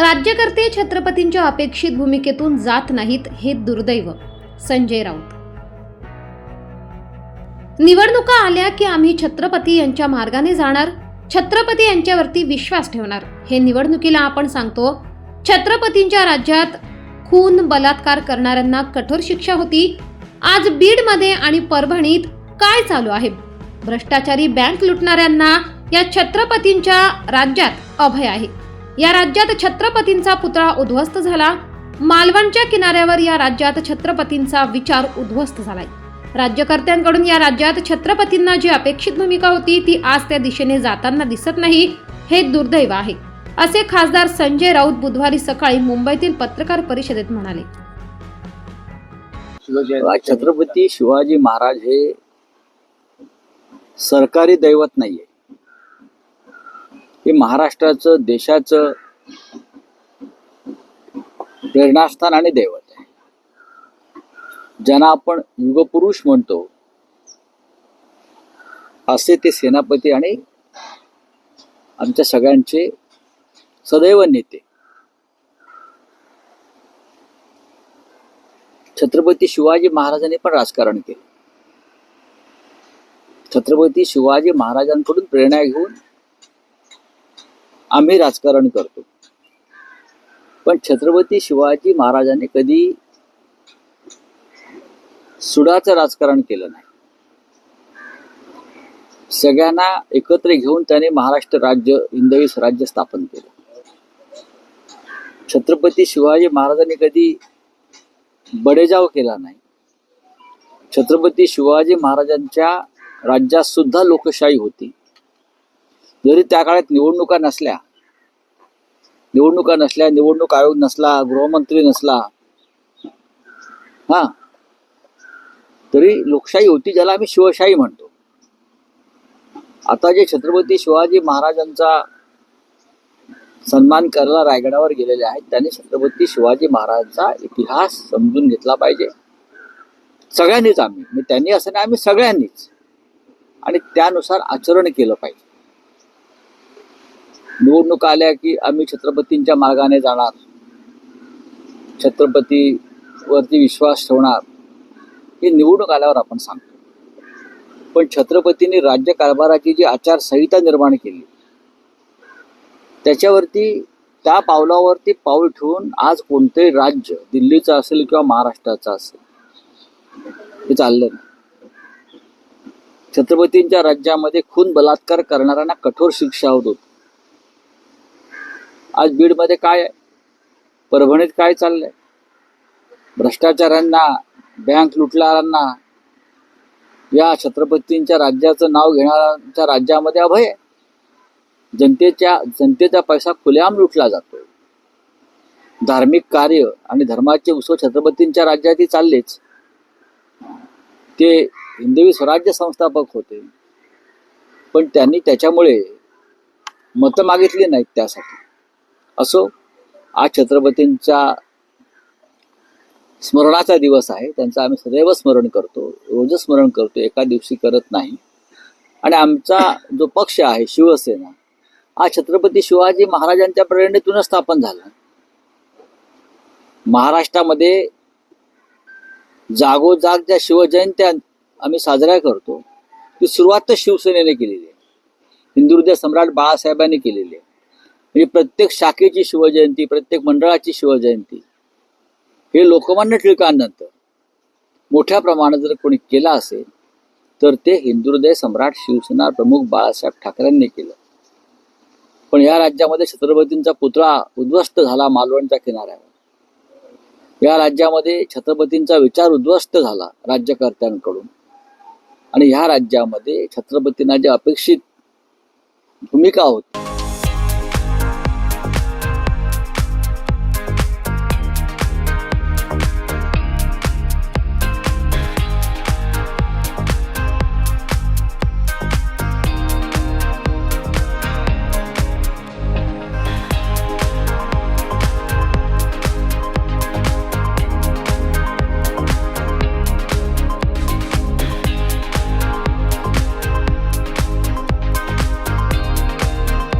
राज्यकर्ते छत्रपतींच्या अपेक्षित भूमिकेतून जात नाहीत हे दुर्दैव. संजय राऊत. निवडणुका आल्या की आम्ही छत्रपती यांच्या मार्गाने जाणार छत्रपती यांच्यावरती विश्वास ठेवणार हे निवडणुकीला आपण सांगतो. छत्रपतींच्या राज्यात खून बलात्कार करणाऱ्यांना कठोर शिक्षा होती. आज बीडमध्ये आणि परभणीत काय चालू आहे? भ्रष्टाचारी बँक लुटणाऱ्यांना या छत्रपतींच्या राज्यात अभय आहे. या राज्यात छत्रपतींचा पुतळा उद्ध्वस्त झाला. मालवणच्या किनाऱ्यावर या राज्यात छत्रपतींचा विचार उद्ध्वस्त झालाय. राज्यकर्त्यांकडून या राज्यात छत्रपतींना जी अपेक्षित भूमिका होती ती आज त्या दिशेने जाताना दिसत नाही हे दुर्दैव आहे. असे खासदार संजय राऊत बुधवारी सकाळी मुंबईतील पत्रकार परिषदेत म्हणाले. छत्रपती शिवाजी महाराज हे सरकारी दैवत नाहीये. हे महाराष्ट्राचं देशाचं प्रेरणास्थान आणि दैवत आहे. ज्यांना आपण युगपुरुष म्हणतो असे ते सेनापती आणि आमच्या सगळ्यांचे सदैव नेते. छत्रपती शिवाजी महाराजांनी पण राजकारण केलं. छत्रपती शिवाजी महाराजांकडून प्रेरणा घेऊन आम्ही राजकारण करतो. पण छत्रपती शिवाजी महाराजांनी कधी सुडाचं राजकारण केलं नाही. सगळ्यांना एकत्र घेऊन त्याने महाराष्ट्र राज्य हिंदवी स्वराज्य स्थापन केलं. छत्रपती शिवाजी महाराजांनी कधी बडेजाव केला नाही. छत्रपती शिवाजी महाराजांच्या राज्यात सुद्धा लोकशाही होती. जरी त्या काळात निवडणुका नसल्या निवडणुका नसल्या निवडणूक आयोग नसला गृहमंत्री नसला हा तरी लोकशाही होती ज्याला आम्ही शिवशाही म्हणतो. आता जे छत्रपती शिवाजी महाराजांचा सन्मान करायला रायगडावर गेलेले आहेत त्यांनी छत्रपती शिवाजी महाराजांचा इतिहास समजून घेतला पाहिजे. सगळ्यांनीच आम्ही म्हणजे त्यांनी असं नाही आम्ही सगळ्यांनीच. आणि त्यानुसार आचरण केलं पाहिजे. निवडणूक आल्या की आम्ही छत्रपतींच्या मार्गाने जाणार. छत्रपतीवरती विश्वास ठेवणार. हे निवडणूक आल्यावर आपण सांगतो. पण छत्रपतींनी राज्य कारभाराची जी आचारसंहिता निर्माण केली त्याच्यावरती त्या पावलावरती पाऊल ठेवून आज कोणतंही राज्य दिल्लीचं असेल किंवा महाराष्ट्राचं असेल हे चाललं नाही. छत्रपतींच्या राज्यामध्ये खून बलात्कार करणाऱ्यांना कठोर शिक्षा होत होती. आज बीडमध्ये काय आहे? परभणीत काय चाललंय? भ्रष्टाचारांना बँक लुटणाऱ्यांना या छत्रपतींच्या राज्याचं नाव घेणाऱ्यांच्या राज्यामध्ये अभय आहे. जनतेच्या जनतेचा पैसा खुलेआम लुटला जातो धार्मिक कार्य आणि धर्माचे उत्सव छत्रपतींच्या राज्यातही चाललेच. ते हिंदवी स्वराज्य संस्थापक होते. पण त्यांनी त्याच्यामुळे मतं मागितली नाहीत त्यासाठी. असो आज छत्रपतींच्या स्मरणाचा दिवस आहे त्यांचं आम्ही सदैव स्मरण करतो. रोज स्मरण करतो एका दिवशी करत नाही. आणि आमचा जो पक्ष आहे शिवसेना हा छत्रपती शिवाजी महाराजांच्या प्रेरणेतूनच स्थापन झाला. महाराष्ट्रामध्ये जागोजाग ज्या शिवजयंत्या आम्ही साजऱ्या करतो ती सुरुवात तर शिवसेनेने केलेली आहे. हिंदू सम्राट बाळासाहेबांनी केलेली आहे. म्हणजे प्रत्येक शाखेची शिवजयंती प्रत्येक मंडळाची शिवजयंती. हे लोकमान्य टिळकांनंतर मोठ्या प्रमाणात जर कोणी केला असेल तर ते हिंदू सम्राट शिवसेना प्रमुख बाळासाहेब ठाकरेंनी केलं. पण या राज्यामध्ये छत्रपतींचा पुतळा उद्ध्वस्त झाला मालवणच्या किनाऱ्यावर. या राज्यामध्ये छत्रपतींचा विचार उद्ध्वस्त झाला राज्यकर्त्यांकडून. आणि ह्या राज्यामध्ये छत्रपतींना जे अपेक्षित भूमिका होती